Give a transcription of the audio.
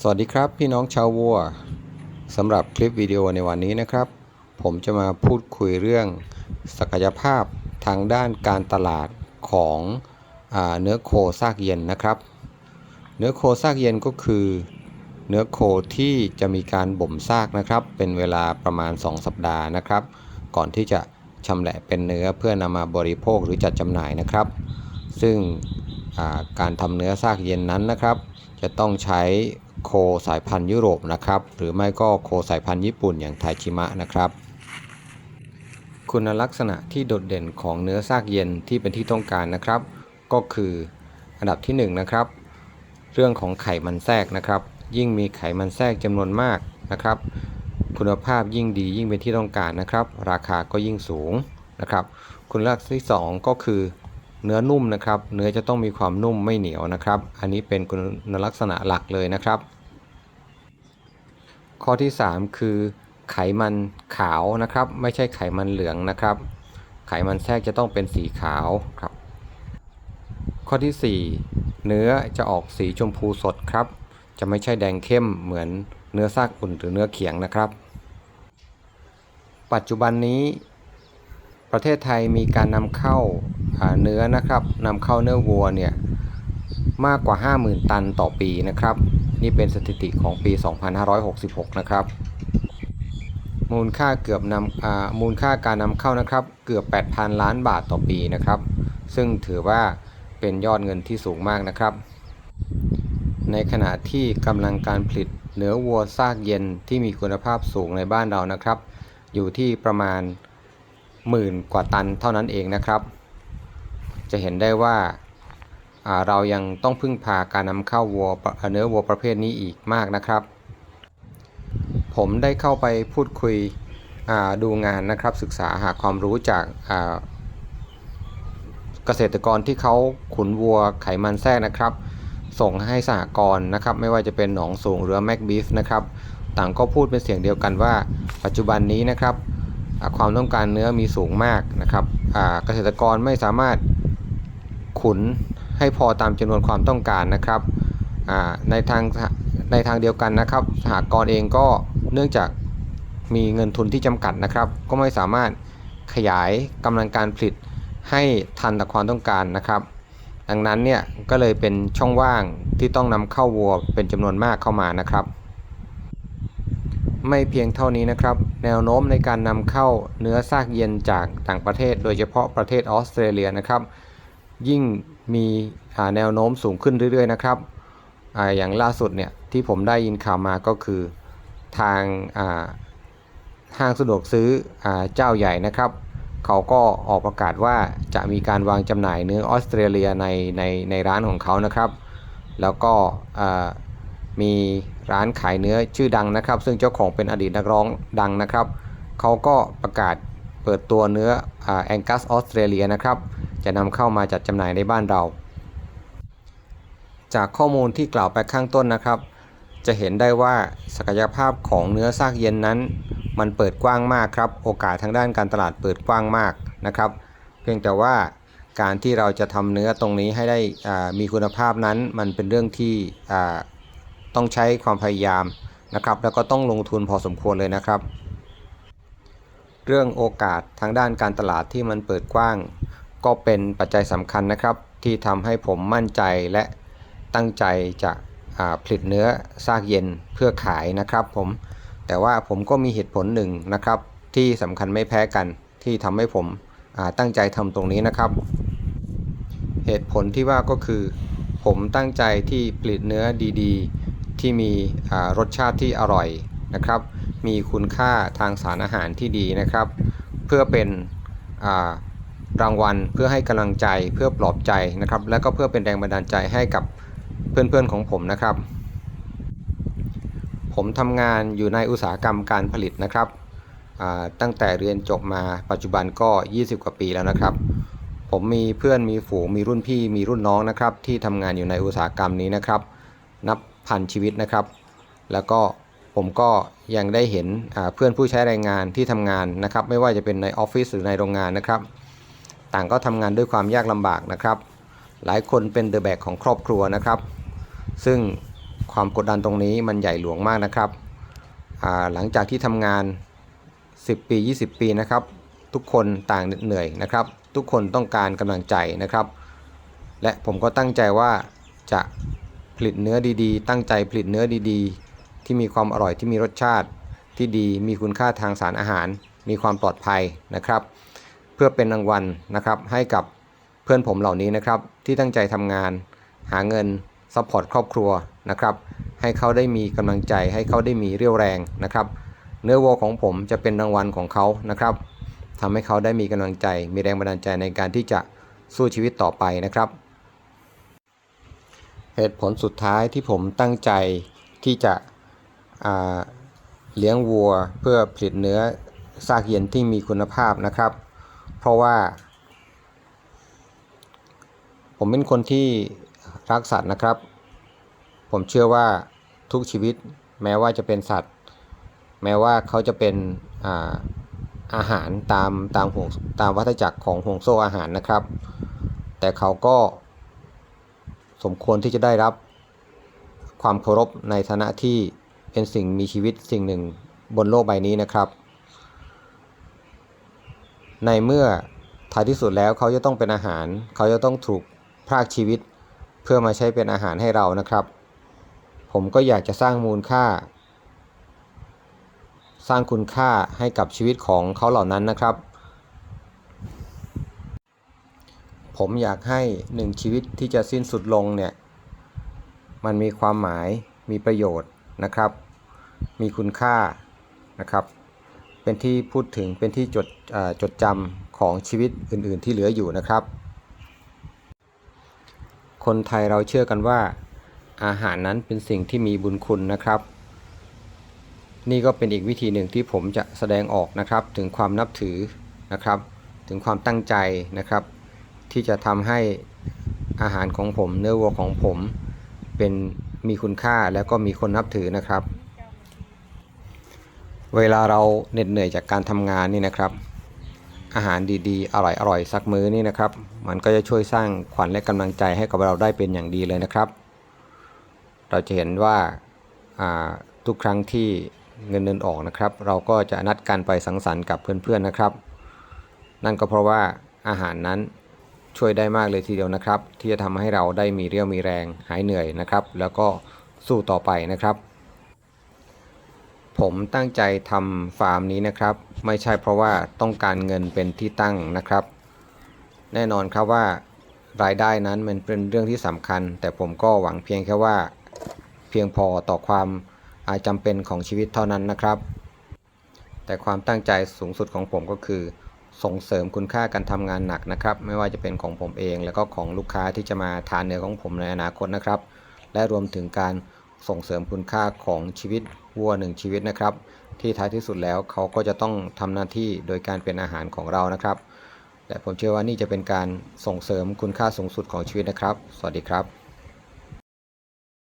สวัสดีครับพี่น้องชาววัวสำหรับคลิปวิดีโอในวันนี้นะครับ ผมจะมาพูดคุยเรื่องศักยภาพทางด้านการตลาดของอเนื้อโคซากเย็นนะครับ เนื้อโคซากเย็นก็คือ เนื้อโคที่จะมีการบ่มซากนะครับ เป็นเวลาประมาณ 2 สัปดาห์นะครับ ก่อนที่จะชำแหละเป็นเนื้อเพื่อนำมาบริโภคหรือจัดจำหน่ายนะครับ ซึ่งการทำเนื้อซากเย็นนั้นนะครับ จะต้องใช้ โคสายพันธุ์ยุโรปนะครับ หรือไม่ก็โคสายพันธุ์ญี่ปุ่นอย่างไทชิมะนะครับ คุณลักษณะที่โดดเด่นของเนื้อซากเย็นที่เป็นที่ต้องการนะครับ ก็คืออันดับที่1นงนะครับ เรื่องของไขมันแทรกนะครับ ยิ่งมีไขมันแทรกจำนวนมากนะครับ คุณภาพยิ่งดียิ่งเป็นที่ต้องการนะครับ ราคาก็ยิ่งสูงนะครับ คุณลักษณะที่สองก็คือ เนื้อนุ่มนะครับ เนื้อจะต้องมีความนุ่มไม่เหนียวนะครับ อันนี้เป็นคุณลักษณะหลักเลยนะครับ ข้อที่ 3 คือ ไขมันขาวนะครับ ไม่ใช่ไขมันเหลืองนะครับ ไขมันแทรกจะต้องเป็นสีขาวครับ ข้อที่ 4 เนื้อจะออกสีชมพูสดครับ จะไม่ใช่แดงเข้มเหมือนเนื้อซากอุ่นหรือเนื้อเขียงนะครับ ปัจจุบันนี้ ประเทศไทยมีการนำเข้าอ่า เนื้อนะครับนำเข้าเนื้อวัวเนี่ยมากกว่า 50,000 ตันต่อปีนะครับ นี่เป็นสถิติของปี 2566 นะครับมูลค่าเกือบนำมูลค่าการนำเข้านะครับเกือบ 8,000 ล้านบาทต่อปีนะครับ ซึ่งถือว่าเป็นยอดเงินที่สูงมากนะครับ ในขณะที่กำลังการผลิตเนื้อวัวซากเย็นที่มีคุณภาพสูงในบ้านเรานะครับ อยู่ที่ประมาณหมื่นกว่าตันเท่านั้นเองนะครับ จะเห็นได้ว่าเรายังต้องพึ่งพาการนำเข้าวัวเนื้อวัวประเภทนี้อีกมากนะครับ ผมได้เข้าไปพูดคุยดูงานนะครับศึกษาหาความรู้จากเกษตรกรที่เขาขุนวัวไขมันแทรกนะครับ ส่งให้สหกรณ์นะครับ ไม่ว่าจะเป็นหนองสูงหรือแม็กบีฟนะครับ ต่างก็พูดเป็นเสียงเดียวกันว่า ปัจจุบันนี้นะครับความต้องการเนื้อมีสูงมากนะครับเกษตรกรไม่สามารถ ขุนให้พอตามจำนวนความต้องการนะครับในทางในทางเดียวกันนะครับสหกรณ์เองก็เนื่องจากมีเงินทุนที่จำกัดนะครับ ก็ไม่สามารถขยายกำลังการผลิตให้ทันต่อความต้องการนะครับ ดังนั้นเนี่ยก็เลยเป็นช่องว่างที่ต้องนำเข้าวัวเป็นจำนวนมากเข้ามานะครับ ไม่เพียงเท่านี้นะครับ แนวโน้มในการนำเข้าเนื้อซากเย็นจากต่างประเทศ โดยเฉพาะประเทศออสเตรเลียนะครับ ยิ่งมีแนวโน้มสูงขึ้นเรื่อยๆนะครับออย่างล่าสุดเนี่ยที่ผมได้ยินข่าวมาก็คือทางห้างสะดวกซื้ออเจ้าใหญ่นะครับ เขาก็ออกประกาศว่าจะมีการวางจำหน่ายเนื้อออสเตรเลียในในในร้านของเขานะครับ แล้วก็มีร้านขายเนื้อชื่อดังนะครับ ซึ่งเจ้าของเป็นอดีตนักร้องดังนะครับ เขาก็ประกาศเปิดตัวเนื้อแองกัสออสเตรเลียนะครับ จะนำเข้ามาจัดจำหน่ายในบ้านเรา จากข้อมูลที่กล่าวไปข้างต้นนะครับ จะเห็นได้ว่าศักยภาพของเนื้อซากเย็นนั้น มันเปิดกว้างมากครับ โอกาสทางด้านการตลาดเปิดกว้างมากนะครับ เพียงแต่ว่าการที่เราจะทำเนื้อตรงนี้ให้ได้มีคุณภาพนั้น มันเป็นเรื่องที่ต้องใช้ความพยายามนะครับ แล้วก็ต้องลงทุนพอสมควรเลยนะครับ เรื่องโอกาสทางด้านการตลาดที่มันเปิดกว้าง ก็เป็นปัจจัยสำคัญนะครับ ที่ทำให้ผมมั่นใจและตั้งใจจะผลิตเนื้อซากเย็นเพื่อขายนะครับผมแต่ว่าผมก็มีเหตุผลหนึ่งนะครับ ที่สำคัญไม่แพ้กันที่ทำให้ผมตั้งใจทำตรงนี้นะครับ เหตุผลที่ว่าก็คือ ผมตั้งใจที่ผลิตเนื้อดีๆ ที่มีรสชาติที่อร่อยนะครับ มีคุณค่าทางสารอาหารที่ดีนะครับ เพื่อเป็น รางวัล เพื่อให้กำลังใจเพื่อปลอบใจนะครับ และก็เพื่อเป็นแรงบันดาลใจให้กับเพื่อนๆของผมนะครับ ผมทำงานอยู่ในอุตสาหกรรมการผลิตนะครับตั้งแต่เรียนจบมาปัจจุบันก็ 20 กว่าปีแล้วนะครับ ผมมีเพื่อนมีฝูงมีรุ่นพี่มีรุ่นน้องนะครับ ที่ทำงานอยู่ในอุตสาหกรรมนี้นะครับ นับพันชีวิตนะครับ แล้วก็ผมก็ยังได้เห็นเพื่อนผู้ใช้แรงงานที่ทำงานนะครับ ไม่ว่าจะเป็นในออฟฟิศหรือในโรงงานนะครับ ต่างก็ทำงานด้วยความยากลำบากนะครับ หลายคนเป็นเดอะแบกของครอบครัวนะครับ ซึ่งความกดดันตรงนี้มันใหญ่หลวงมากนะครับ หลังจากที่ทำงาน 10 ปี 20 ปีนะครับ ทุกคนต่างเหนื่อยนะครับ ทุกคนต้องการกำลังใจนะครับ และผมก็ตั้งใจว่าจะผลิตเนื้อดีๆ ตั้งใจผลิตเนื้อดีๆ ที่มีความอร่อยที่มีรสชาติที่ดีมีคุณค่าทางสารอาหาร มีความปลอดภัยนะครับ พื่อเป็นรางวัลนะครับให้กับเพื่อนผมเหล่านี้นะครับ ที่ตั้งใจทำงาน หาเงินซัพพอร์ตครอบครัวนะครับ ให้เขาได้มีกำลังใจให้เขาได้มีเรี่ยวแรงนะครับ เนื้อวัวของผมจะเป็นรางวัลของเขานะครับทำให้เขาได้มีกำลังใจ มีแรงบันดาลใจในการที่จะสู้ชีวิตต่อไปนะครับ เหตุผลสุดท้ายที่ผมตั้งใจที่จะเลี้ยงวัวเพื่อผลิตเนื้อซากเย็นที่มีคุณภาพนะครับ เพราะว่า ผมเป็นคนที่รักสัตว์นะครับ ผมเชื่อว่าทุกชีวิตแม้ว่าจะเป็นสัตว์ แม้ว่าเขาจะเป็นอาอาหารตามตามห่วงตามวัฏจักรของห่วงโซ่อาหารนะครับ แต่เขาก็สมควรที่จะได้รับความเคารพในฐานะที่เป็นสิ่งมีชีวิตสิ่งหนึ่งบนโลกใบนี้นะครับ ในเมื่อท้ายที่สุดแล้วเขาจะต้องเป็นอาหาร เขาจะต้องถูกพรากชีวิต เพื่อมาใช้เป็นอาหารให้เรานะครับ ผมก็อยากจะสร้างมูลค่า สร้างคุณค่าให้กับชีวิตของเขาเหล่านั้นนะครับ ผมอยากให้หนึ่งชีวิตที่จะสิ้นสุดลงเนี่ย มันมีความหมายมีประโยชน์นะครับ มีคุณค่านะครับ เป็นที่พูดถึงเป็นที่จดจดจำของชีวิตอื่นๆที่เหลืออยู่นะครับ คนไทยเราเชื่อกันว่า อาหารนั้นเป็นสิ่งที่มีบุญคุณนะครับ นี่ก็เป็นอีกวิธีหนึ่งที่ผมจะแสดงออกนะครับ ถึงความนับถือนะครับ ถึงความตั้งใจนะครับ ที่จะทำให้อาหารของผมเนื้อวัวของผมเป็นมีคุณค่าแล้วก็มีคนนับถือนะครับ เวลาเราเหน็ดเหนื่อยจากการทำงานนี่นะครับ อาหารดีๆ อร่อยๆสักมื้อนี่นะครับ มันก็จะช่วยสร้างขวัญและกำลังใจให้กับเราได้เป็นอย่างดีเลยนะครับ เราจะเห็นว่าทุกครั้งที่เงินเดือนออกนะครับ เราก็จะนัดกันไปสังสรรค์กับเพื่อนๆนะครับ นั่นก็เพราะว่าอาหารนั้นช่วยได้มากเลยทีเดียวนะครับ ที่จะทำให้เราได้มีเรี่ยวมีแรงหายเหนื่อยนะครับ แล้วก็สู้ต่อไปนะครับ ผมตั้งใจทำฟาร์มนี้นะครับ ไม่ใช่เพราะว่าต้องการเงินเป็นที่ตั้งนะครับ แน่นอนครับว่ารายได้นั้นมันเป็นเรื่องที่สำคัญ แต่ผมก็หวังเพียงแค่ว่า เพียงพอต่อความอาจำเป็นของชีวิตเท่านั้นนะครับ แต่ความตั้งใจสูงสุดของผมก็คือ ส่งเสริมคุณค่าการทำงานหนักนะครับ ไม่ว่าจะเป็นของผมเอง แล้วก็ของลูกค้าที่จะมาทานเนื้อของผมในอนาคตนะครับ และรวมถึงการส่งเสริมคุณค่าของชีวิต วัวหนึ่งชีวิตนะครับ ที่ท้ายที่สุดแล้วเขาก็จะต้องทำหน้าที่โดยการเป็นอาหารของเรานะครับ และผมเชื่อว่านี่จะเป็นการส่งเสริมคุณค่าสูงสุดของชีวิตนะครับ สวัสดีครับ